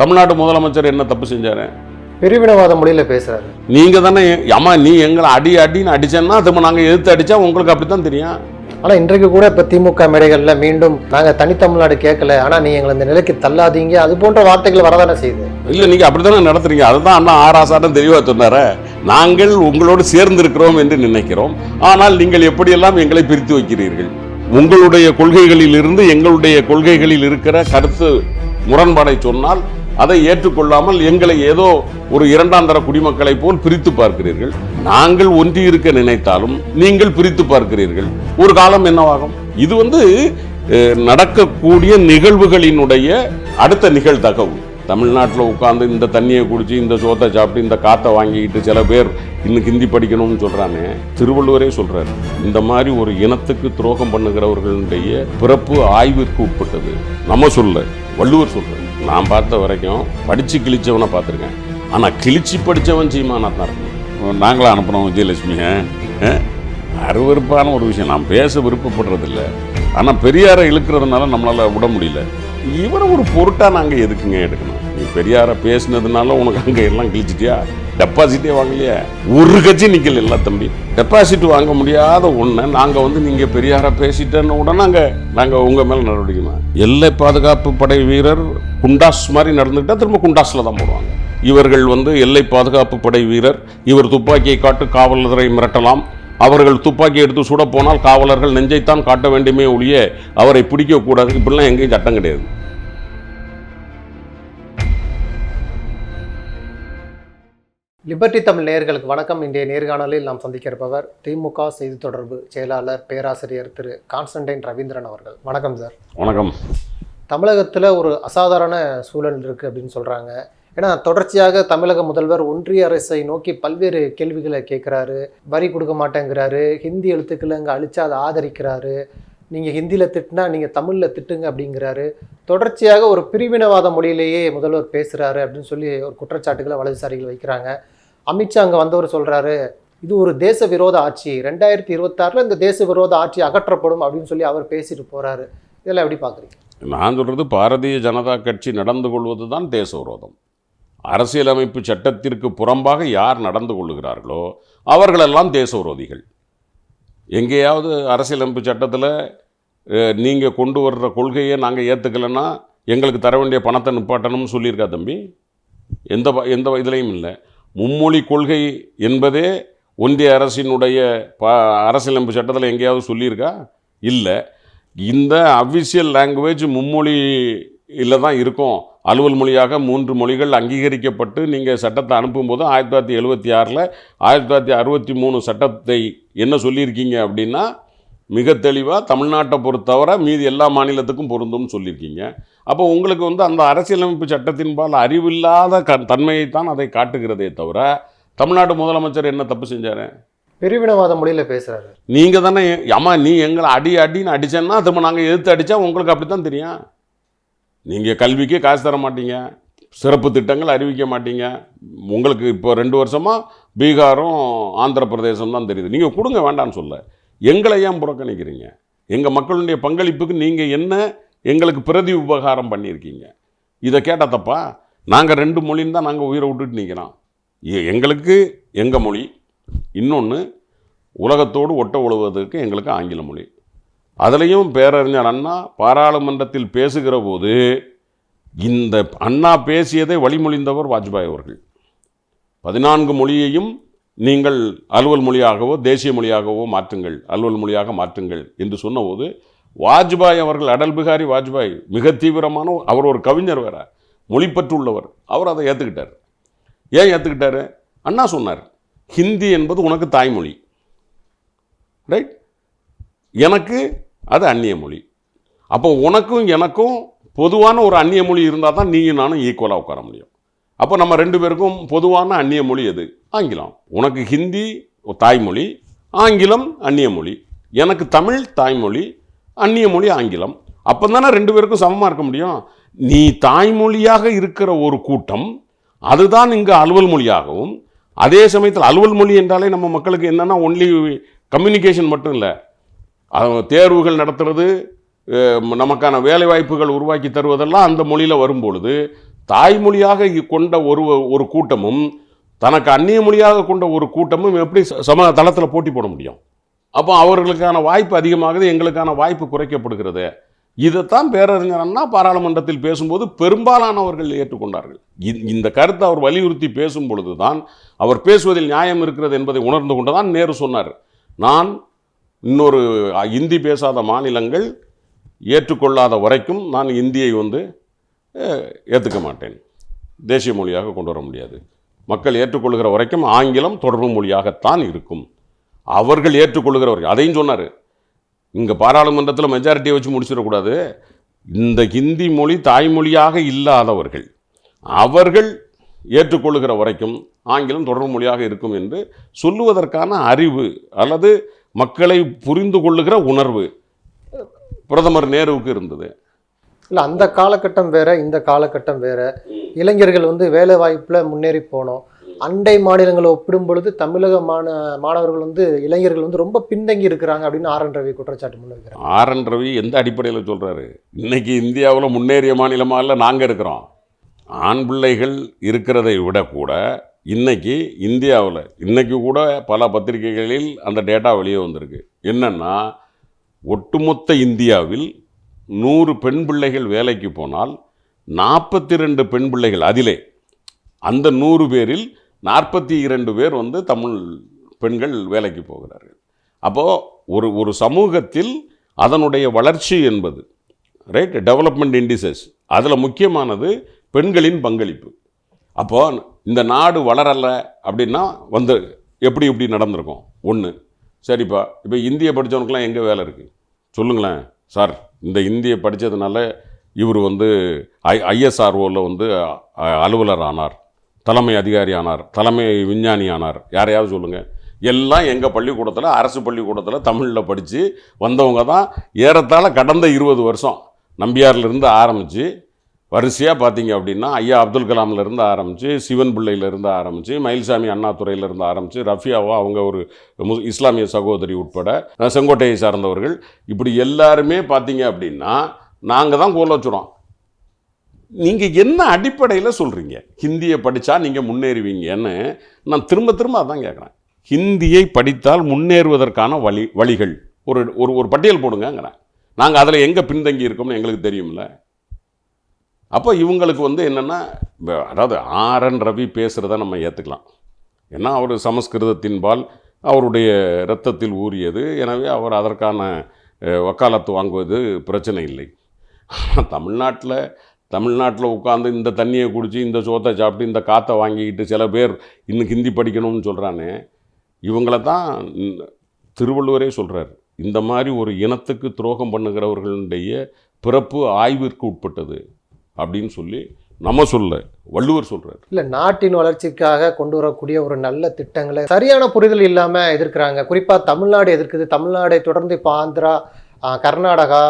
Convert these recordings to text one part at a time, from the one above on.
தமிழ்நாடு முதலமைச்சர் என்ன தப்பு செஞ்சாரு? பிரிவினவாத மொழியில பேசுறாரு. நீங்க தானே அம்மா நீ எங்களை அடி அடின்னு அடிச்சேன்னா திரும்ப நாங்க எதிர்த்து அடிச்சா உங்களுக்கு அப்படித்தான் தெரியும். ஆனா இன்றைக்கு கூட இப்ப திமுக மேடைகள்ல மீண்டும் நாங்க தனித்தமிழ்நாடு கேட்கல. ஆனா நீ எங்களை இந்த நிலைக்கு தள்ளாதீங்க. அது போன்ற வார்த்தைகள் வரதானே செய்யுது. இல்ல நீங்க அப்படித்தானே நடத்துறீங்க? அதுதான் அண்ணா ஆராசாரம் தெளிவா சொன்னார. நாங்கள் உங்களோடு சேர்ந்து இருக்கிறோம் என்று நினைக்கிறோம். ஆனால் நீங்கள் எப்படியெல்லாம் எங்களை பிரித்து வைக்கிறீர்கள்? உங்களுடைய கொள்கைகளில் இருந்து எங்களுடைய கொள்கைகளில் இருக்கிற கருத்து முரண்பாடை சொன்னால் அதை ஏற்றுக்கொள்ளாமல் எங்களை ஏதோ ஒரு இரண்டாம் தர குடிமக்களை போல் பிரித்து பார்க்கிறீர்கள். நாங்கள் ஒன்றி இருக்க நினைத்தாலும் நீங்கள் பிரித்து பார்க்கிறீர்கள். ஒரு காலம் என்னவாகும்? இது வந்து நடக்கக்கூடிய நிகழ்வுகளினுடைய அடுத்த நிகழ்தகவு. தமிழ்நாட்டில் உட்காந்து இந்த தண்ணியை குடித்து இந்த சோத்தை சாப்பிட்டு இந்த காற்றை வாங்கிக்கிட்டு சில பேர் இன்னும் ஹிந்தி படிக்கணும்னு சொல்கிறானே திருவள்ளுவரே சொல்கிறார் இந்த மாதிரி ஒரு இனத்துக்கு துரோகம் பண்ணுகிறவர்களுடைய பிறப்பு ஆய்விற்கு உட்பட்டது. நம்ம சொல்ல வள்ளுவர் சொல்கிறார் நான் பார்த்த வரைக்கும் படித்து கிழிச்சவனை பார்த்துருக்கேன். ஆனால் கிழிச்சு படிச்சவன் சீமானா தான் நாங்களும் அனுப்புனோம் விஜயலட்சுமியை? அருவறுப்பான அருவருப்பான ஒரு விஷயம். நான் பேச விருப்பப்படுறதில்ல. ஆனால் பெரியாரை இழுக்கிறதுனால நம்மளால் விட முடியல. இவரை ஒரு பொருட்டாக நாங்கள் எதுக்குங்க எடுக்கணும்? நீ பெரியாரை பேசினதுனால உனக்கு அங்கே எல்லாம் கிழிச்சிட்டியா? டெபாசிட்டே வாங்கலையே? ஒரு கட்சி நிக்கல இல்ல தம்பி. டெபாசிட் வாங்க முடியாத ஒன்று நாங்கள் வந்து நீங்கள் பெரியார பேசிட்டேன்னு உடனே நாங்கள் நாங்கள் உங்கள் மேலே நடவடிக்கைமா? எல்லை பாதுகாப்பு படை வீரர் குண்டாஸ் மாதிரி நடந்துக்கிட்டா திரும்ப குண்டாஸில் தான் போடுவாங்க. இவர்கள் வந்து எல்லை பாதுகாப்பு படை வீரர் இவர் துப்பாக்கியை காட்டு காவல்துறை மிரட்டலாம். அவர்கள் துப்பாக்கி எடுத்து சுட போனால் காவலர்கள் நெஞ்சைத்தான் காட்ட வேண்டுமே ஒழிய அவரை பிடிக்கக்கூடாது இப்படிலாம் எங்கேயும் சட்டம் கிடையாது. லிபர்டி தமிழ் நேயர்களுக்கு வணக்கம். இன்றைய நேர்காணலில் நாம் சந்திக்க இருப்பவர் திமுக செய்தி தொடர்பு செயலாளர் பேராசிரியர் திரு கான்ஸ்டன்டைன் ரவீந்திரன் அவர்கள். வணக்கம் சார். வணக்கம். தமிழகத்தில் ஒரு அசாதாரண சூழல் இருக்குது அப்படின்னு சொல்கிறாங்க ஏன்னா தொடர்ச்சியாக தமிழக முதல்வர் ஒன்றிய அரசை நோக்கி பல்வேறு கேள்விகளை கேட்குறாரு. வரி கொடுக்க மாட்டேங்கிறாரு. ஹிந்தி எழுத்துக்களை அங்கே அழிச்சா அதை ஆதரிக்கிறாரு. நீங்கள் ஹிந்தியில் திட்டினா நீங்கள் தமிழில் திட்டுங்க அப்படிங்கிறாரு. தொடர்ச்சியாக ஒரு பிரிவினவாத மொழியிலேயே முதல்வர் பேசுகிறாரு அப்படின்னு சொல்லி ஒரு குற்றச்சாட்டுகளை வலதுசாரிகள் வைக்கிறாங்க. அமித்ஷா அங்கே வந்தவர் சொல்கிறாரு இது ஒரு தேச விரோத ஆட்சி. ரெண்டாயிரத்தி இருபத்தாறில் இந்த தேச விரோத ஆட்சி அகற்றப்படும் அப்படின்னு சொல்லி அவர் பேசிட்டு போகிறாரு இதெல்லாம் எப்படி பார்க்குறீங்க நான் சொல்கிறது பாரதிய ஜனதா கட்சி நடந்து கொள்வது தான் தேச விரோதம் அரசியலமைப்பு சட்டத்திற்கு புறம்பாக யார் நடந்து கொள்ளுகிறார்களோ அவர்களெல்லாம் தேச விரோதிகள் எங்கேயாவது அரசியலமைப்பு சட்டத்தில் நீங்கள் கொண்டு வர்ற கொள்கையை நாங்கள் ஏற்றுக்கலைன்னா எங்களுக்கு தர வேண்டிய பணத்தை நிப்பாட்டணும்னு சொல்லியிருக்கா தம்பி? எந்த எந்த இதுலேயும் இல்லை. மும்மொழி கொள்கை என்பதே ஒன்றிய அரசினுடைய ப அரசியலமைப்பு சட்டத்தில் எங்கேயாவது சொல்லியிருக்கா? இல்லை. இந்த அஃபிஷியல் லாங்குவேஜ் மும்மொழி இல்லை தான் இருக்கும். அலுவல் மொழியாக மூன்று மொழிகள் அங்கீகரிக்கப்பட்டு நீங்கள் சட்டத்தை அனுப்பும்போது ஆயிரத்தி தொள்ளாயிரத்தி எழுபத்தி ஆறில் ஆயிரத்தி தொள்ளாயிரத்தி அறுபத்தி மூணு சட்டத்தை என்ன சொல்லியிருக்கீங்க அப்படின்னா மிக தெளிவாக தமிழ்நாட்டை பொறுத்தவரை மீதி எல்லா மாநிலத்துக்கும் பொருந்தும்னு சொல்லியிருக்கீங்க. அப்போ உங்களுக்கு வந்து அந்த அரசியலமைப்பு சட்டத்தின்பால் அறிவில்லாத க தன்மையைத்தான் அதை காட்டுகிறதே தவிர தமிழ்நாடு முதலமைச்சர் என்ன தப்பு செஞ்சாரு? பிரிவினவாத மொழியில் பேசுகிறாரு நீங்கள் தானே அம்மா நீ எங்களை அடி அடின்னு அடிச்சேன்னா திரும்ப நாங்கள் எதிர்த்து அடித்தா உங்களுக்கு அப்படித்தான் தெரியும். நீங்கள் கல்விக்கே காசு தர மாட்டீங்க. சிறப்பு திட்டங்கள் அறிவிக்க மாட்டீங்க. உங்களுக்கு இப்போ ரெண்டு வருஷமா பீகாரும் ஆந்திர பிரதேசம் தான் தெரியுது. நீங்கள் கொடுங்க வேண்டாம்னு சொல்ல. எங்களை ஏன் புறக்கணிக்கிறீங்க? எங்கள் மக்களுடைய பங்களிப்புக்கு நீங்கள் என்ன எங்களுக்கு பிரதி உபகாரம் பண்ணியிருக்கீங்க? இதை கேட்டால் தப்பா? நாங்கள் ரெண்டு மொழின்னு தான் நாங்கள் உயிரை விட்டுட்டு நிற்கிறோம் எங்களுக்கு எங்கள் மொழி இன்னொன்று உலகத்தோடு ஒட்ட உழுவதற்கு எங்களுக்கு ஆங்கில மொழி. அதுலேயும் பேரறிஞர் அண்ணா பாராளுமன்றத்தில் பேசுகிற போது இந்த அண்ணா பேசியதை வழிமொழிந்தவர் வாஜ்பாய் அவர்கள். பதினான்கு மொழியையும் நீங்கள் அலுவல் மொழியாகவோ தேசிய மொழியாகவோ மாற்றுங்கள் அலுவல் மொழியாக மாற்றுங்கள் என்று சொன்னபோது வாஜ்பாய் அவர்கள் அடல் பிகாரி வாஜ்பாய் மிக தீவிரமான அவர் ஒரு கவிஞர் வேற மொழிப்பற்று உள்ளவர் அவர் அதை ஏற்றுக்கிட்டார் ஏன் ஏற்றுக்கிட்டாரு அண்ணா சொன்னார் ஹிந்தி என்பது உனக்கு தாய்மொழி. ரைட் எனக்கு அது அந்நிய மொழி. அப்போ உனக்கும் எனக்கும் பொதுவான ஒரு அந்நிய மொழி இருந்தால் தான் நீயும் நானும் ஈக்குவலாக உட்கார முடியும். அப்போ நம்ம ரெண்டு பேருக்கும் பொதுவான அந்நிய மொழி எது? ஆங்கிலம். உனக்கு ஹிந்தி தாய்மொழி ஆங்கிலம் அந்நிய மொழி. எனக்கு தமிழ் தாய்மொழி அந்நிய மொழி ஆங்கிலம். அப்போ தானே ரெண்டு பேருக்கும் சமமாக இருக்க முடியும்? நீ தாய்மொழியாக இருக்கிற ஒரு கூட்டம் அதுதான் இங்கே அலுவல் மொழியாகவும் அதே சமயத்தில் அலுவல் மொழி என்றாலே நம்ம மக்களுக்கு என்னன்னா ஒன்லி கம்யூனிகேஷன் மட்டும் இல்லை. தேர்வுகள் நடத்துறது நமக்கான வேலை வாய்ப்புகள் உருவாக்கி தருவதெல்லாம் அந்த மொழியில் வரும்பொழுது தாய்மொழியாக கொண்ட ஒரு ஒரு கூட்டமும் தனக்கு அந்நிய மொழியாக கொண்ட ஒரு கூட்டமும் எப்படி ச- சம தளத்தில் போட்டி போட முடியும்? அப்போ அவர்களுக்கான வாய்ப்பு அதிகமாகுது எங்களுக்கான வாய்ப்பு குறைக்கப்படுகிறது. இதைத்தான் பேரறிஞர் அண்ணா பாராளுமன்றத்தில் பேசும்போது பெரும்பாலானவர்கள் ஏற்றுக்கொண்டார்கள். இந்த கருத்தை அவர் வலியுறுத்தி பேசும் பொழுது தான் அவர் பேசுவதில் நியாயம் இருக்கிறது என்பதை உணர்ந்து கொண்டுதான் நேரு சொன்னார். நான் இன்னொரு இந்தி பேசாத மாநிலங்கள் ஏற்றுக்கொள்ளாத வரைக்கும் நான் இந்தியை வந்து ஏற்றுக்க மாட்டேன். தேசிய மொழியாக கொண்டு வர முடியாது. மக்கள் ஏற்றுக்கொள்கிற வரைக்கும் ஆங்கிலம் தொடர்பு மொழியாகத்தான் இருக்கும். அவர்கள் ஏற்றுக்கொள்கிற வரைக்கும் அதையும் சொன்னார். இங்கே பாராளுமன்றத்தில் மெஜாரிட்டியை வச்சு முடிச்சிடக்கூடாது. இந்த ஹிந்தி மொழி தாய்மொழியாக இல்லாதவர்கள் அவர்கள் ஏற்றுக்கொள்கிற வரைக்கும் ஆங்கிலம் தொடர் மொழியாக இருக்கும் என்று சொல்லுவதற்கான அறிவு அல்லது மக்களை புரிந்து கொள்ளுகிற உணர்வு பிரதமர் நேருவுக்கு இருந்தது. இல்லை அந்த காலகட்டம் வேற இந்த காலகட்டம் வேற. இளைஞர்கள் வந்து வேலை வாய்ப்பில் முன்னேறி போனோம். அண்டை மாநிலங்களை ஒப்பிடும் பொழுது தமிழக மாண மாணவர்கள் வந்து இளைஞர்கள் வந்து ரொம்ப பின்தங்கி இருக்கிறாங்க அப்படின்னு ஆர் என் ரவி குற்றச்சாட்டு முன்வைக்கிறாங்க ஆர் என் ரவி எந்த அடிப்படையில் சொல்கிறாரு இன்னைக்கு இந்தியாவில் முன்னேறிய மாநிலமாக இல்லை நாங்கள் இருக்கிறோம்? ஆண் பிள்ளைகள் இருக்கிறதை விட கூட இன்னைக்கு இந்தியாவில் இன்னைக்கு கூட பல பத்திரிகைகளில் அந்த டேட்டா வெளியே வந்திருக்கு. என்னென்னா ஒட்டுமொத்த இந்தியாவில் நூறு பெண் பிள்ளைகள் வேலைக்கு போனால் நாற்பத்தி ரெண்டு பெண் பிள்ளைகள் அதிலே. அந்த நூறு பேரில் நாற்பத்தி இரண்டு பேர் வந்து தமிழ் பெண்கள் வேலைக்கு போகிறார்கள். அப்போது ஒரு ஒரு சமூகத்தில் அதனுடைய வளர்ச்சி என்பது ரைட் டெவலப்மெண்ட் இண்டிசஸ் அதில் முக்கியமானது பெண்களின் பங்களிப்பு. அப்போது இந்த நாடு வளரலை அப்படின்னா வந்து எப்படி இப்படி நடந்திருக்கும்? ஒன்று சரிப்பா இப்போ இந்திய படித்தவனுக்குலாம் எங்கே வேலை இருக்குது சொல்லுங்களேன் சார் இந்த இந்திய படித்ததுனால இவர் வந்து ஐ ஐஎஸ்ஆர்ஓவில் வந்து அலுவலர் ஆனார். தலைமை அதிகாரி ஆனார் தலைமை விஞ்ஞானி ஆனார் யாரையாவது சொல்லுங்கள் எல்லாம் எங்கள் பள்ளிக்கூடத்தில் அரசு பள்ளிக்கூடத்தில் தமிழில் படித்து வந்தவங்க தான் ஏறத்தாழ கடந்த இருபது வருஷம். நம்பியார்லேருந்து ஆரம்பித்து வரிசையாக பார்த்தீங்க அப்படின்னா ஐயா அப்துல் கலாம்லேருந்து ஆரம்பித்து சிவன் பிள்ளையிலேருந்து ஆரம்பித்து மயில்சாமி அண்ணாதுரையிலேருந்து ஆரம்பித்து ரஃபியாவோ அவங்க ஒரு மு- இஸ்லாமிய சகோதரி உட்பட செங்கோட்டையை சார்ந்தவர்கள். இப்படி எல்லாருமே பார்த்தீங்க அப்படின்னா நாங்கள் தான் கோல வச்சுறோம் நீங்கள் என்ன அடிப்படையில் சொல்கிறீங்க ஹிந்தியை படித்தா நீங்கள் முன்னேறுவீங்கன்னு நான் திரும்ப திரும்ப அதான் கேட்குறேன் ஹிந்தியை படித்தால் முன்னேறுவதற்கான வழி வழிகள். ஒரு ஒரு ஒரு பட்டியல் போடுங்கங்கிறேன். நாங்கள் அதில் எங்கே பின்தங்கி இருக்கோம்னு எங்களுக்கு தெரியும்ல? அப்போ இவங்களுக்கு வந்து என்னென்னா அதாவது ஆர்என் ரவி பேசுகிறத நம்ம ஏற்றுக்கலாம் ஏன்னா அவர் சமஸ்கிருதத்தின்பால் அவருடைய இரத்தத்தில் ஊறியது. எனவே அவர் அதற்கான வக்காலத்து வாங்குவது பிரச்சனை இல்லை. தமிழ்நாட்டில் தமிழ்நாட்டில் உட்காந்து இந்த தண்ணியை குடித்து இந்த சோத்தை சாப்பிட்டு இந்த காற்றை வாங்கிக்கிட்டு சில பேர் இன்னும் ஹிந்தி படிக்கணும்னு சொல்கிறானே இவங்கள தான் திருவள்ளுவரே சொல்கிறார் இந்த மாதிரி ஒரு இனத்துக்கு துரோகம் பண்ணுகிறவர்களுடைய பிறப்பு ஆய்விற்கு உட்பட்டது அப்படின்னு சொல்லி நம்ம சொல்ல வள்ளுவர் சொல்கிறார் இல்லை நாட்டின் வளர்ச்சிக்காக கொண்டு வரக்கூடிய ஒரு நல்ல திட்டங்களை சரியான புரிதல் இல்லாமல் எதிர்க்கிறாங்க. குறிப்பாக தமிழ்நாடு எதிர்க்குது. தமிழ்நாடை தொடர்ந்து இப்போ ஆந்திரா கர்நாடகா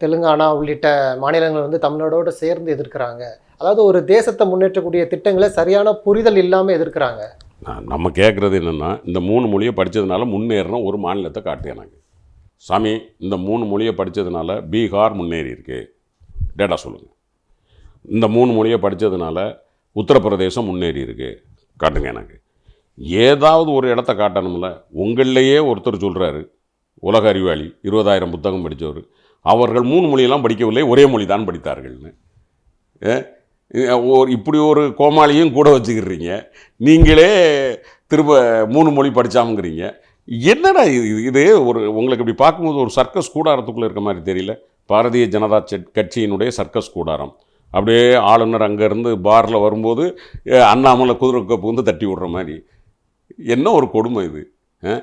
தெலுங்கானா உள்ளிட்ட மாநிலங்கள் வந்து தமிழ்நாடோடு சேர்ந்து எதிர்க்கிறாங்க. அதாவது ஒரு தேசத்தை முன்னேற்றக்கூடிய திட்டங்களை சரியான புரிதல் இல்லாமல் எதிர்க்கிறாங்க. நான் நம்ம கேட்குறது என்னென்னா இந்த மூணு மொழியை படித்ததுனால முன்னேறின ஒரு மாநிலத்தை காட்டு எனக்கு. சாமி இந்த மூணு மொழியை படித்ததுனால பீகார் முன்னேறி இருக்கு. டேட்டா சொல்லுங்கள் இந்த மூணு மொழியை படித்ததுனால உத்தரப்பிரதேசம் முன்னேறி இருக்கு. காட்டுங்க எனக்கு. ஏதாவது ஒரு இடத்த காட்டணும்ல. உங்களையே ஒருத்தர் சொல்கிறாரு உலக அறிவாளி இருபதாயிரம் புத்தகம் படித்தவர் அவர்கள் மூணு மொழியெல்லாம் படிக்கவில்லை ஒரே மொழி தான் படித்தார்கள்னு. ஏ, ஒரு இப்படி ஒரு கோமாளியும் கூட வச்சுக்கிறீங்க. நீங்களே திரும்ப மூணு மொழி படிச்சாமங்கிறீங்க. என்னடா இது இது- ஒரு உங்களுக்கு இப்படி பார்க்கும்போது ஒரு சர்க்கஸ் கூடாரத்துக்குள்ளே இருக்க மாதிரி தெரியல. பாரதிய ஜனதா செட்- கட்சியினுடைய சர்க்கஸ் கூடாரம். அப்படியே ஆளுநர் அங்கேருந்து பாரில் வரும்போது அண்ணாமலை குதிரை கப்பு வந்து தட்டி விடுற மாதிரி. என்ன ஒரு கொடுமை இது ஆ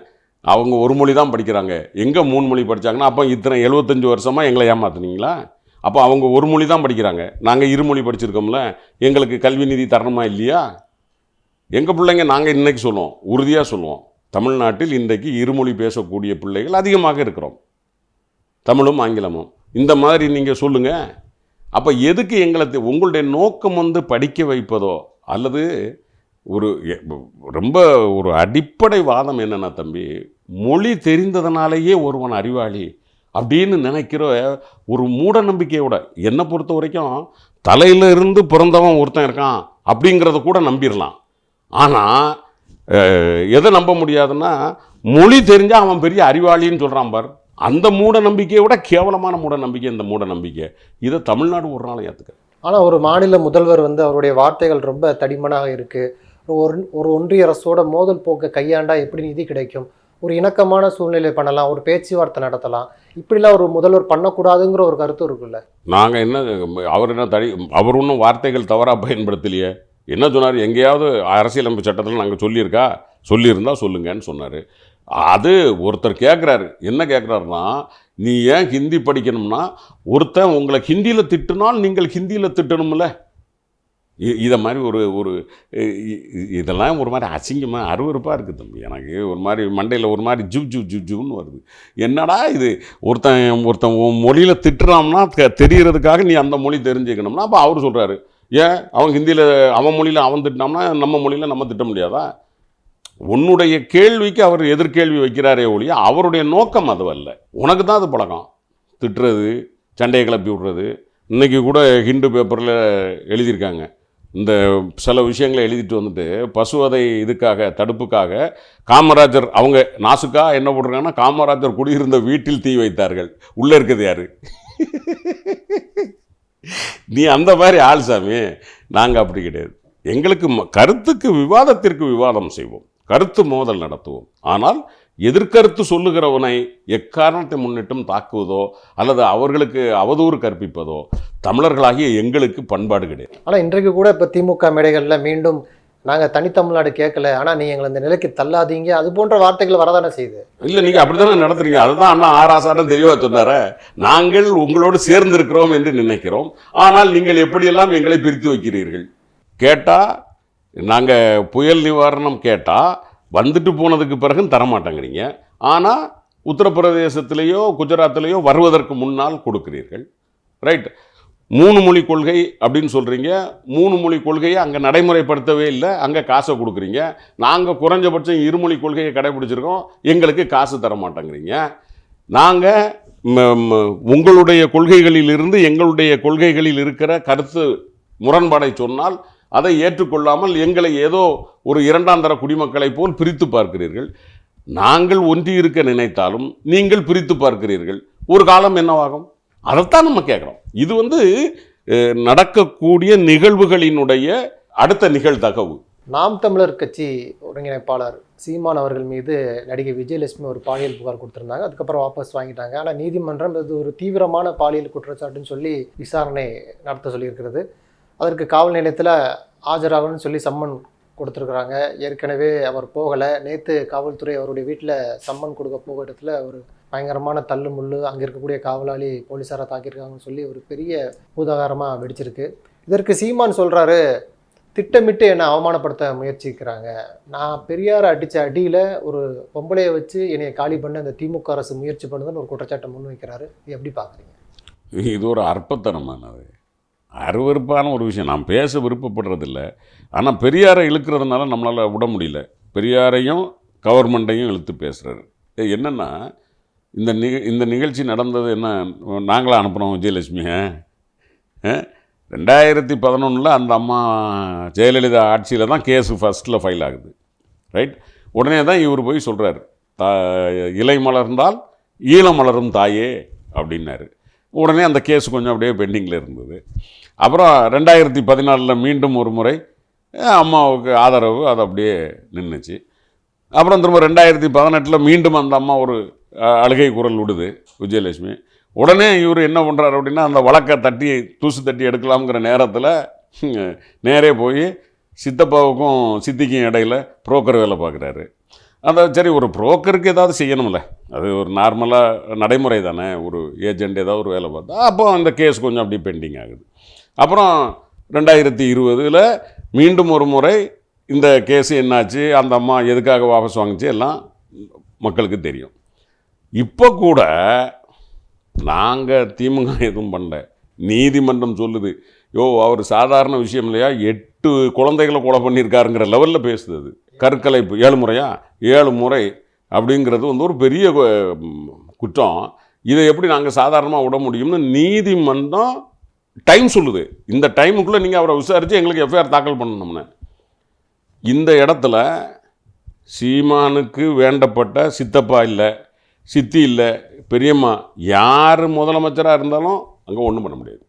அவங்க ஒரு மொழி தான் படிக்கிறாங்க. எங்கே மூணு மொழி படித்தாங்கன்னா அப்போ இத்தனை எழுபத்தஞ்சி வருஷமாக எங்களை ஏமாத்துனீங்களா? அப்போ அவங்க ஒரு மொழி தான் படிக்கிறாங்க நாங்கள் இருமொழி படிச்சிருக்கோம்ல எங்களுக்கு கல்வி நிதி தரணுமா இல்லையா? எங்கள் பிள்ளைங்க நாங்கள் இன்றைக்கி சொல்லுவோம் உறுதியாக சொல்லுவோம். தமிழ்நாட்டில் இன்றைக்கு இருமொழி பேசக்கூடிய பிள்ளைகள் அதிகமாக இருக்கிறோம். தமிழும் ஆங்கிலமும். இந்த மாதிரி நீங்கள் சொல்லுங்கள் அப்போ எதுக்கு எங்களை உங்களுடைய நோக்கம் வந்து படிக்க வைப்பதோ அல்லது ஒரு எ- ரொம்ப ஒரு அடிப்படை வாதம் என்னென்னா தம்பி மொழி தெரிந்ததுனாலேயே ஒருவன் அறிவாளி அப்படின்னு நினைக்கிற ஒரு மூட நம்பிக்கையோட என்னை பொறுத்த வரைக்கும் தலையில இருந்து பிறந்தவன் ஒருத்தன் இருக்கான் அப்படிங்கிறத கூட நம்பிடலாம் ஆனால் எதை நம்ப முடியாதுன்னா மொழி தெரிஞ்சால் அவன் பெரிய அறிவாளின்னு சொல்கிறான் பார். அந்த மூட நம்பிக்கையை விட கேவலமான மூட நம்பிக்கை இந்த மூட நம்பிக்கை. இதை தமிழ்நாடு ஒரு நாள் ஏற்றுக்க ஆனால் ஒரு மாநில முதல்வர் வந்து அவருடைய வார்த்தைகள் ரொம்ப தடிமனாக இருக்குது ஒரு ஒரு ஒன்றிய அரசோட மோதல் போக்கை கையாண்டா எப்படி நிதி கிடைக்கும்? ஒரு இணக்கமான சூழ்நிலை பண்ணலாம் ஒரு பேச்சுவார்த்தை நடத்தலாம். இப்படிலாம் ஒரு முதல்வர் பண்ணக்கூடாதுங்கிற ஒரு கருத்து இருக்குல்ல? நாங்கள் என்ன அவர் என்ன தனி அவர் ஒன்றும் வார்த்தைகள் தவறாக பயன்படுத்தலையே. என்ன சொன்னார்? எங்கேயாவது அரசியலமைப்பு சட்டத்தில் நாங்கள் சொல்லியிருக்கா? சொல்லியிருந்தா சொல்லுங்கன்னு சொன்னார். அது ஒருத்தர் கேட்குறாரு என்ன கேட்குறாருன்னா நீ ஏன் ஹிந்தி படிக்கணும்னா ஒருத்தன் உங்களை ஹிந்தியில் திட்டுனால் நீங்கள் ஹிந்தியில் திட்டணும்ல. இதை மாதிரி ஒரு ஒரு இதெல்லாம் ஒரு மாதிரி அசிங்கமாக அருவருப்பாக இருக்குது தம்பி. எனக்கு ஒரு மாதிரி மண்டையில் ஒரு மாதிரி ஜூ ஜூ ஜூ ஜூன்னு வருது. என்னடா இது? ஒருத்தன் ஒருத்தன் உன் மொழியில் திட்டுறான்னா தெ- நீ அந்த மொழி தெரிஞ்சுக்கணும்னா அப்போ அவர் சொல்கிறாரு ஏன்? அவன் ஹிந்தியில் அவன் மொழியில் அவன் திட்டினோம்னா நம்ம மொழியில் நம்ம திட்ட முடியாதா? உன்னுடைய கேள்விக்கு அவர் எதிர்கேள்வி வைக்கிறாரே ஒழிய அவருடைய நோக்கம் அதுவல்ல உனக்கு தான் அது பழக்கம். திட்டுறது சண்டையை கிளப்பி விடுறது. இன்னைக்கு கூட ஹிண்டு பேப்பரில் எழுதியிருக்காங்க. இந்த சில விஷயங்களை எழுதிட்டு வந்துட்டு பசுவதை இதுக்காக தடுப்புக்காக காமராஜர் அவங்க நாசுக்கா என்ன போட்டிருக்காங்கன்னா காமராஜர் குடியிருந்த வீட்டில் தீ வைத்தார்கள். உள்ளே இருக்குது யார்? நீ அந்த மாதிரி ஆள் சாமி. நாங்கள் அப்படி கிடையாது. எங்களுக்கு ம- கருத்துக்கு விவாதத்திற்கு விவாதம் செய்வோம். கருத்து மோதல் நடத்துவோம். ஆனால் எதிர்கருத்து சொல்லுகிறவனை எக்காரணத்தை முன்னிட்டும் தாக்குவதோ அல்லது அவர்களுக்கு அவதூறு கற்பிப்பதோ தமிழர்களாகிய எங்களுக்கு பண்பாடு கிடையாது. ஆனால் இன்றைக்கு கூட இப்போ திமுக மேடைகளில் மீண்டும் நாங்கள் தனித்தமிழ்நாடு கேட்கல. ஆனால் நீ எங்களை இந்த நிலைக்கு தள்ளாதீங்க. அது போன்ற வார்த்தைகள் வரதானே செய்யுது. இல்லை நீங்கள் அப்படித்தானே நடத்துறீங்க? அதுதான் அண்ணா ஆராசாரம் தெளிவாக சொன்னார. நாங்கள் உங்களோடு சேர்ந்திருக்கிறோம் என்று நினைக்கிறோம். ஆனால் நீங்கள் எப்படியெல்லாம் எங்களை பிரித்து வைக்கிறீர்கள்? கேட்டால் நாங்கள் புயல் நிவாரணம் கேட்டால் வந்துட்டு போனதுக்கு பிறகும் தரமாட்டேங்கிறீங்க. ஆனால் உத்தரப்பிரதேசத்திலேயோ குஜராத்திலேயோ வருவதற்கு முன்னால் கொடுக்கிறீர்கள். ரைட். மூணு மொழி கொள்கை அப்படின்னு சொல்கிறீங்க மூணு மொழி கொள்கையை அங்கே நடைமுறைப்படுத்தவே இல்லை. அங்கே காசை கொடுக்குறீங்க. நாங்கள் குறைஞ்சபட்சம் இருமொழி கொள்கையை கடைபிடிச்சிருக்கோம். எங்களுக்கு காசு தர மாட்டேங்கிறீங்க நாங்கள் உங்களுடைய கொள்கைகளிலிருந்து எங்களுடைய கொள்கைகளில் இருக்கிற கருத்து முரண்பாடை சொன்னால் அதை ஏற்றுக்கொள்ளாமல் எங்களை ஏதோ ஒரு இரண்டாம் தர குடிமக்களை போல் பிரித்து பார்க்கிறீர்கள். நாங்கள் ஒன்றி இருக்க நினைத்தாலும் நீங்கள் பிரித்து பார்க்கிறீர்கள். ஒரு காலம் என்னவாகும்? அதைத்தான் நம்ம கேட்குறோம். இது வந்து நடக்கக்கூடிய நிகழ்வுகளினுடைய அடுத்த நிகழ்தகவு. நாம் தமிழர் கட்சி ஒருங்கிணைப்பாளர் சீமான் அவர்கள் மீது நடிகை விஜயலட்சுமி ஒரு பாலியல் புகார் கொடுத்திருந்தாங்க. அதுக்கப்புறம் வாபஸ் வாங்கிட்டாங்க. ஆனால் நீதிமன்றம் இது ஒரு தீவிரமான பாலியல் குற்றச்சாட்டுன்னு சொல்லி விசாரணை நடத்த சொல்லியிருக்கிறது. அதற்கு காவல் நிலையத்தில் ஆஜராகணும்னு சொல்லி சம்மன் கொடுத்துருக்குறாங்க. ஏற்கனவே அவர் போகலை. நேற்று காவல்துறை அவருடைய வீட்டில் சம்மன் கொடுக்க போக இடத்துல ஒரு பயங்கரமான தள்ளு முள்ளு அங்கே இருக்கக்கூடிய காவலாளி போலீஸாரை தாக்கியிருக்காங்கன்னு சொல்லி ஒரு பெரிய பூதாகாரமாக வெடிச்சிருக்கு. இதற்கு சீமான் சொல்கிறாரு திட்டமிட்டு என்னை அவமானப்படுத்த முயற்சிக்கிறாங்க. நான் பெரியாரை அடித்த அடியில் ஒரு பொம்பளையை வச்சு என்னைய காலி பண்ண இந்த திமுக அரசு முயற்சி பண்ணுதுன்னு ஒரு குற்றச்சாட்டை முன்வைக்கிறாரு. இது எப்படி பார்க்குறீங்க இது ஒரு அற்பத்தனமானது. அருவருப்பான ஒரு விஷயம். நான் பேச விருப்பப்படுறதில்ல. ஆனால் பெரியாரை இழுக்கிறதுனால நம்மளால் விட முடியல. பெரியாரையும் கவர்மெண்ட்டையும் இழுத்து பேசுகிறாரு என்னென்னா இந்த நிக இந்த நிகழ்ச்சி நடந்தது என்ன நாங்களாக அனுப்புனோம் விஜயலட்சுமியை? ரெண்டாயிரத்தி பதினொன்றில் அந்த அம்மா ஜெயலலிதா ஆட்சியில் தான் கேஸு ஃபஸ்ட்டில் ஃபைல் ஆகுது. ரைட்? உடனே தான் இவர் போய் சொல்கிறார் தா இலை மலர்ந்தால் ஈழம் மலரும் தாயே அப்படின்னாரு. உடனே அந்த கேஸ் கொஞ்சம் அப்படியே பெண்டிங்கில் இருந்தது. அப்புறம் ரெண்டாயிரத்தி பதினாலில் மீண்டும் ஒரு முறை அம்மாவுக்கு ஆதரவு அது அப்படியே நின்றுச்சு அப்புறம் திரும்ப ரெண்டாயிரத்தி பதினெட்டில் மீண்டும் அந்த அம்மா ஒரு அழுகை குரல் விடுது விஜயலட்சுமி. உடனே இவர் என்ன பண்ணுறாரு அப்படின்னா அந்த வழக்கை தட்டி தூசு தட்டி எடுக்கலாம்ங்கிற நேரத்தில் நேரே போய் சித்தப்பாவுக்கும் சித்திக்கும் இடையில புரோக்கர் வேலை பார்க்குறாரு அந்த சரி ஒரு புரோக்கருக்கு ஏதாவது செய்யணும்ல. அது ஒரு நார்மலாக நடைமுறை தானே ஒரு ஏஜெண்ட் ஏதாவது ஒரு வேலை பார்த்தா அப்போ அந்த கேஸ் கொஞ்சம் அப்படி பெண்டிங் ஆகுது. அப்புறம் ரெண்டாயிரத்தி இருபதில் மீண்டும் ஒரு முறை இந்த கேஸ் என்னாச்சு? அந்த அம்மா எதுக்காக வாபஸ் வாங்கிச்சு? எல்லாம் மக்களுக்கு தெரியும். இப்போ கூட நாங்கள் திமுக எதுவும் பண்ணல. நீதிமன்றம் சொல்லுது யோ அவர் சாதாரண விஷயம் இல்லையா? எட்டு குழந்தைகளை கொலை பண்ணியிருக்காருங்கிற லெவலில் பேசுது அது. கற்கலைப்பு ஏழு முறையா? ஏழு முறை. அப்படிங்கிறது வந்து ஒரு பெரிய கு- குற்றம். இதை எப்படி நாங்கள் சாதாரணமாக விட முடியும்னு நீதிமன்றம் டைம் சொல்லுது. இந்த டைமுக்குள்ளே நீங்கள் அவரை விசாரித்து எங்களுக்கு எஃப்ஐஆர் தாக்கல் பண்ணணும்னு. இந்த இடத்துல சீமானுக்கு வேண்டப்பட்ட சித்தப்பா இல்லை சித்தி இல்லை பெரியம்மா யார் முதலமைச்சராக இருந்தாலும் அங்கே ஒன்றும் பண்ண முடியாது.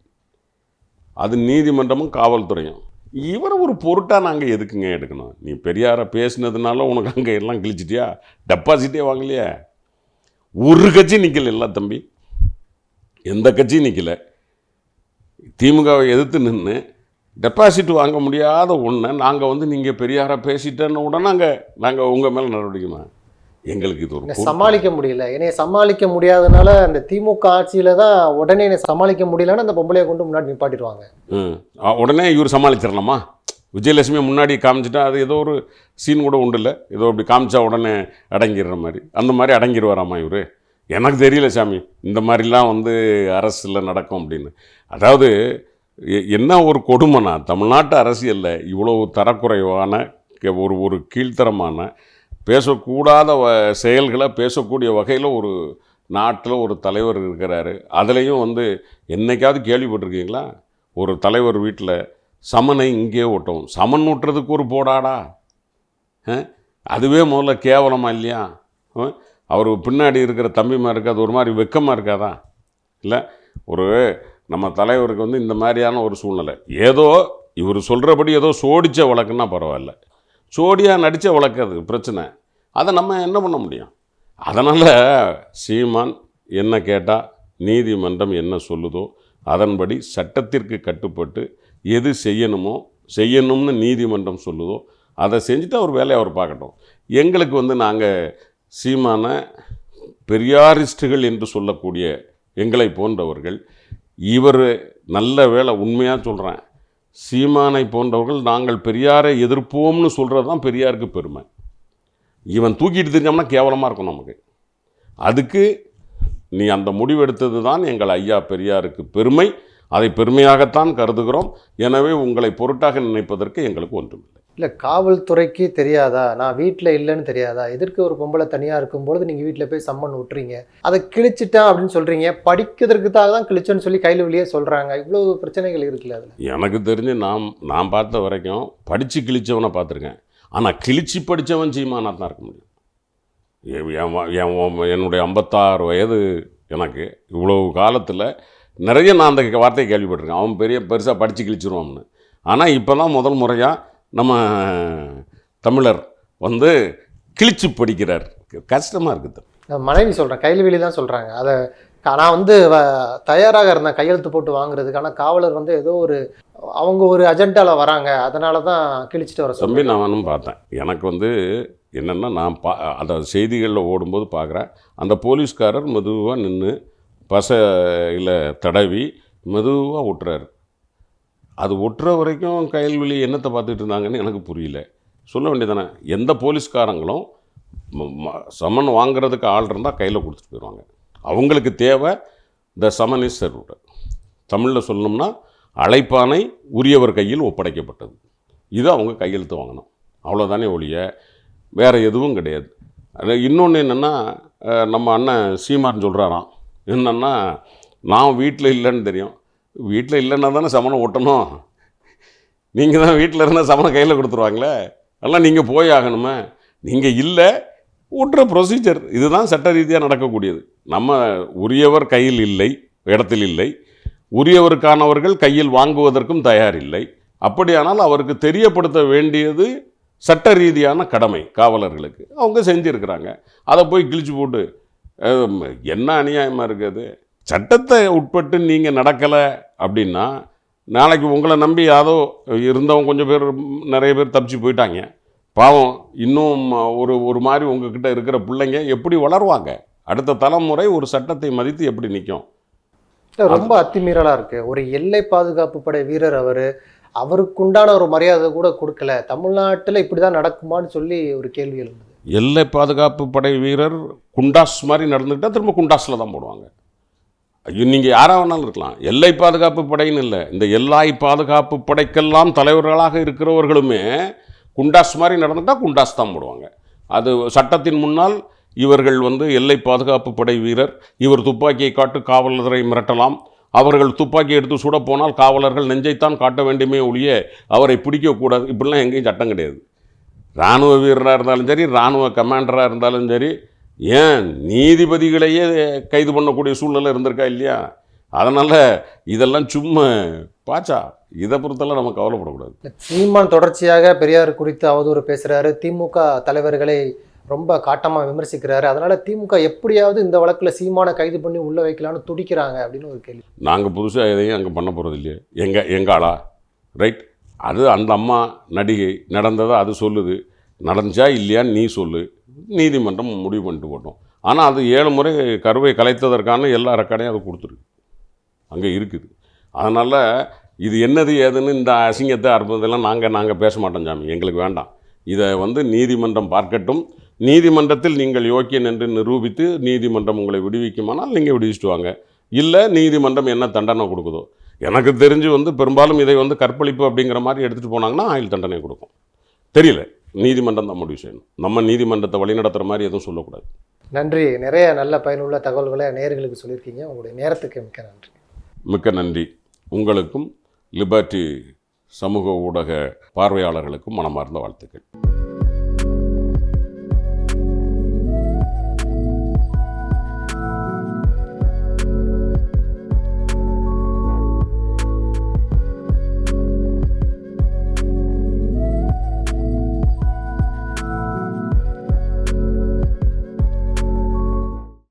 அது நீதிமன்றமும் காவல்துறையும். இவரை ஒரு பொருட்டாக நாங்கள் எதுக்குங்க எடுக்கணும்? நீ பெரியாரை பேசினதுனால உனக்கு அங்கே எல்லாம் கிழிச்சிட்டியா? டெபாசிட்டே வாங்கலையா. ஒரு கட்சி நிற்கல இல்லை தம்பி. எந்த கட்சியும் நிற்கல திமுகவை எதிர்த்து நின்று டெபாசிட் வாங்க முடியாத ஒன்றை நாங்கள் வந்து நீங்கள் பெரியாரை பேசிட்டேன்னு உடனே நாங்கள் நாங்கள் உங்கள் மேலே நடவடிக்கைமா? எங்களுக்கு இது ஒரு. சமாளிக்க முடியல. என்னைய சமாளிக்க முடியாதனால அந்த திமுக ஆட்சியில தான் உடனே என்னை சமாளிக்க முடியலன்னு அந்த பொம்பளையை கொண்டு முன்னாடி நிப்பாட்டிடுவாங்க. ம். உடனே இவர் சமாளிச்சிடலாமா? விஜயலட்சுமி முன்னாடி காமிச்சிட்டா அது ஏதோ ஒரு சீன் கூட உண்டு இல்லை ஏதோ இப்படி காமிச்சா உடனே அடங்கிடுற மாதிரி. அந்த மாதிரி அடங்கிடுவாராமா இவர்? எனக்கு தெரியல சாமி. இந்த மாதிரிலாம் வந்து அரசில் நடக்கும் அப்படின்னு. அதாவது எ- என்ன ஒரு கொடுமைனா தமிழ்நாட்டு அரசியலில் இவ்வளோ தரக்குறைவான கே- ஒரு ஒரு கீழ்த்தரமான பேசக்கூடாத வ செயல்களை பேசக்கூடிய வகையில் ஒரு நாட்டில் ஒரு தலைவர் இருக்கிறாரு. அதுலேயும் வந்து என்னைக்காவது கேள்விப்பட்டிருக்கீங்களா? ஒரு தலைவர் வீட்டில் சமனை இங்கே ஓட்டும் சமன் ஊட்டுறதுக்கு ஒரு போடாடா? அதுவே முதல்ல கேவலமாக இல்லையா? அவருக்கு பின்னாடி இருக்கிற தம்பிமாருக்கு அது ஒரு மாதிரி வெக்கமாக இருக்காதா? இல்லை ஒரு நம்ம தலைவருக்கு வந்து இந்த மாதிரியான ஒரு சூழ்நிலை. ஏதோ இவர் சொல்கிறபடி ஏதோ சோடித்த வழக்குன்னா பரவாயில்ல. சோடியாக நடித்த வழக்கு அது பிரச்சனை. அதை நம்ம என்ன பண்ண முடியும்? அதனால் சீமான் என்ன கேட்டால் நீதிமன்றம் என்ன சொல்லுதோ அதன்படி சட்டத்திற்கு கட்டுப்பட்டு எது செய்யணுமோ செய்யணும்னு நீதிமன்றம் சொல்லுதோ அதை செஞ்சுட்டு அவர் வேலையை அவர் பார்க்கட்டும். எங்களுக்கு வந்து நாங்கள் சீமான பெரியாரிஸ்டுகள் என்று சொல்லக்கூடிய எங்களை போன்றவர்கள் இவர் நல்ல வேலை உண்மையாக சொல்கிறேன் சீமானை போன்றவர்கள் நாங்கள் பெரியாரை எதிர்ப்போம்னு சொல்கிறது தான் பெரியாருக்கு பெருமை. இவன் தூக்கிட்டு தெரிஞ்சோம்னா கேவலமாக இருக்கும் நமக்கு. அதுக்கு நீ அந்த முடிவெடுத்தது தான் எங்கள் ஐயா பெரியாருக்கு பெருமை. அதை பெருமையாகத்தான் கருதுகிறோம். எனவே உங்களை பொருட்டாக நினைப்பதற்கு எங்களுக்கு ஒன்றுமில்லை. இல்லை காவல்துறைக்கு தெரியாதா? நான் வீட்டில் இல்லைன்னு தெரியாதா? எதற்கு ஒரு பொம்பளை தனியாக இருக்கும்பொழுது நீங்கள் வீட்டில் போய் சம்மன் விட்டுறீங்க அதை கிழிச்சிட்டேன் அப்படின்னு சொல்கிறீங்க படிக்கிறதுக்காக தான் கிழிச்சேன்னு சொல்லி கையில் வெளியே சொல்கிறாங்க இவ்வளோ பிரச்சனைகள் இருக்குல்ல அதில். எனக்கு தெரிஞ்சு நான் நான் பார்த்த வரைக்கும் படித்து கிழிச்சவனை பார்த்துருக்கேன். ஆனால் கிழிச்சு படித்தவன் சீமானா தான் இருக்க முடியும். என் என் என்னுடைய ஐம்பத்தாறு வயது எனக்கு. இவ்வளவு காலத்தில் நிறைய நான் அந்த வார்த்தையை கேள்விப்பட்டிருக்கேன். அவன் பெரிய பெருசாக படித்து கிழிச்சிருவான்னு ஆனால் இப்போ தான் முதல் முறையாக நம்ம தமிழர் வந்து கிழிச்சு படிக்கிறார். கஷ்டமாக இருக்குது. மனைவி சொல்கிறேன் கையில் வெளியே தான் சொல்கிறாங்க அதை நான் வந்து தயாராக இருந்தேன். கையெழுத்து போட்டு வாங்குறதுக்கு ஆனால் காவலர் வந்து ஏதோ ஒரு அவங்க ஒரு அஜெண்டாவில் வராங்க. அதனால தான் கிழிச்சிட்டு வர சொல்லி நான் வேணும் பார்த்தேன். எனக்கு வந்து என்னென்னா நான் பா அந்த செய்திகளில் ஓடும்போது பார்க்குறேன் அந்த போலீஸ்காரர் மெதுவாக நின்று பசையில் தடவி மெதுவாக ஒட்டுறாரு அது ஒட்டுற வரைக்கும் கையில் வழி என்னத்தை பார்த்துட்டு இருந்தாங்கன்னு எனக்கு புரியல. சொல்ல வேண்டியதானே எந்த போலீஸ்காரங்களும் சமன் வாங்குறதுக்கு ஆள் இருந்தால் கையில் கொடுத்துட்டு போயிடுவாங்க அவங்களுக்கு தேவை த சமன் இஸ் சர்வ்டு தமிழில் சொல்லணும்னா அழைப்பானை உரியவர் கையில் ஒப்படைக்கப்பட்டது. இது அவங்க கையெழுத்து வாங்கணும். அவ்வளோதானே ஒழிய வேறு எதுவும் கிடையாது. இன்னொன்று என்னென்னா நம்ம அண்ணன் சீமான் சொல்கிறாராம் என்னென்னா நான் வீட்டில் இல்லைன்னு தெரியும். வீட்டில் இல்லைன்னா தானே சமணம் ஒட்டணும் நீங்கள் தான் வீட்டில் இருந்தால் சமணம் கையில் கொடுத்துருவாங்களே? அதெல்லாம் நீங்கள் போய் ஆகணுமே. நீங்கள் இல்லை ஓட்டுற ப்ரொசீஜர் இதுதான் சட்ட ரீதியாக நடக்கக்கூடியது. நம்ம உரியவர் கையில் இல்லை இடத்தில் இல்லை. உரியவருக்கானவர்கள் கையில் வாங்குவதற்கும் தயார் இல்லை. அப்படியானால் அவருக்கு தெரியப்படுத்த வேண்டியது சட்ட ரீதியான கடமை காவலர்களுக்கு. அவங்க செஞ்சுருக்கிறாங்க. அதை போய் கிழிச்சு போட்டு என்ன அநியாயமாக இருக்குது சட்டத்தை உட்பட்டு நீங்கள் நடக்கலை அப்படின்னா நாளைக்கு உங்களை நம்பி யாதோ இருந்தவங்க கொஞ்சம் பேர் நிறைய பேர் தப்பிச்சு போயிட்டாங்க. பாவம் இன்னும் ஒரு ஒரு மாதிரி உங்ககிட்ட இருக்கிற பிள்ளைங்க எப்படி வளருவாங்க? அடுத்த தலைமுறை ஒரு சட்டத்தை மதித்து எப்படி நிற்கும் ரொம்ப அத்துமீறலாக இருக்கு. ஒரு எல்லை பாதுகாப்பு படை வீரர் அவர் அவருக்குண்டான ஒரு மரியாதை கூட கொடுக்கல. தமிழ்நாட்டில் இப்படி தான் நடக்குமான்னு சொல்லி ஒரு கேள்வி எழுந்தது. எல்லை பாதுகாப்பு படை வீரர் குண்டாஸ் மாதிரி நடந்துக்கிட்டால் திரும்ப குண்டாஸில் தான் போடுவாங்க. ஐயோ நீங்கள் யாராக வேணாலும் இருக்கலாம். எல்லை பாதுகாப்பு படைன்னு இல்லை. இந்த எல்லாய் பாதுகாப்பு படைக்கெல்லாம் தலைவர்களாக இருக்கிறவர்களுமே குண்டாஸ் மாதிரி நடந்துட்டால் குண்டாஸ் தான் போடுவாங்க. அது சட்டத்தின் முன்னால் இவர்கள் வந்து எல்லை பாதுகாப்பு படை வீரர் இவர் துப்பாக்கியை காட்டு காவலரை மிரட்டலாம். அவர்கள் துப்பாக்கி எடுத்து சுட போனால் காவலர்கள் நெஞ்சைத்தான் காட்ட வேண்டுமே ஒழிய அவரை பிடிக்கக்கூடாது இப்படிலாம் எங்கேயும் சட்டம் கிடையாது. இராணுவ வீரராக இருந்தாலும் சரி இராணுவ கமாண்டராக இருந்தாலும் சரி ஏன் நீதிபதிகளையே கைது பண்ணக்கூடிய சூழ்நிலை இருந்திருக்கா இல்லையா? அதனால் இதெல்லாம் சும்மா பாச்சா. இதை பொறுத்தெல்லாம் நம்ம கவலைப்படக்கூடாது. சீமான் தொடர்ச்சியாக பெரியார் குறித்து அவதூறு பேசுறாரு. திமுக தலைவர்களை ரொம்ப காட்டமா விமர்சிக்கிறாரு. அதனால திமுக எப்படியாவது இந்த வழக்குல சீமானை கைது பண்ணி உள்ள வைக்கலாம்னு துடிக்கிறாங்க அப்படின்னு ஒரு கேள்வி. நாங்கள் புதுசாக எதையும் அங்கே பண்ண போகிறது இல்லையே. எங்கள் எங்கள் ஆளா? ரைட். அது அந்த அம்மா நடிகை நடந்ததை அது சொல்லுது. நடந்துச்சா இல்லையான்னு நீ சொல்லு. நீதிமன்றம் முடிவு பண்ணிட்டு போட்டோம். ஆனால் அது ஏழு முறை கருவை கலைத்ததற்கான எல்லா ரெக்கார்டையும் அது கொடுத்துருக்கு. அங்கே இருக்குது. அதனால் இது என்னது ஏதுன்னு இந்த அசிங்கத்தை அற்புதத்தெல்லாம் நாங்கள் நாங்கள் பேச மாட்டோம் சாமி. எங்களுக்கு வேண்டாம். இதை வந்து நீதிமன்றம் பார்க்கட்டும். நீதிமன்றத்தில் நீங்கள் யோக்கியன் என்று நிரூபித்து நீதிமன்றம் உங்களை விடுவிக்குமானால் நீங்கள் விடுவிச்சுட்டு வாங்க. இல்லை நீதிமன்றம் என்ன தண்டனை கொடுக்குதோ. எனக்கு தெரிஞ்சு வந்து பெரும்பாலும் இதை வந்து கற்பழிப்பு அப்படிங்கிற மாதிரி எடுத்துகிட்டு போனாங்கன்னா ஆயுள் தண்டனை கொடுக்கும். தெரியல. நீதிமன்றம் தான் முடிவு செய்யணும். நம்ம நீதிமன்றத்தை வழிநடத்துகிற மாதிரி எதுவும் சொல்லக்கூடாது. நன்றி. நிறைய நல்ல பயனுள்ள தகவல்களை நேயர்களுக்கு சொல்லியிருக்கீங்க. உங்களுடைய நேரத்துக்கு மிக்க நன்றி. மிக்க நன்றி. உங்களுக்கும் லிபர்ட்டி சமூக ஊடக பார்வையாளர்களுக்கும் மனமார்ந்த வாழ்த்துக்கள்.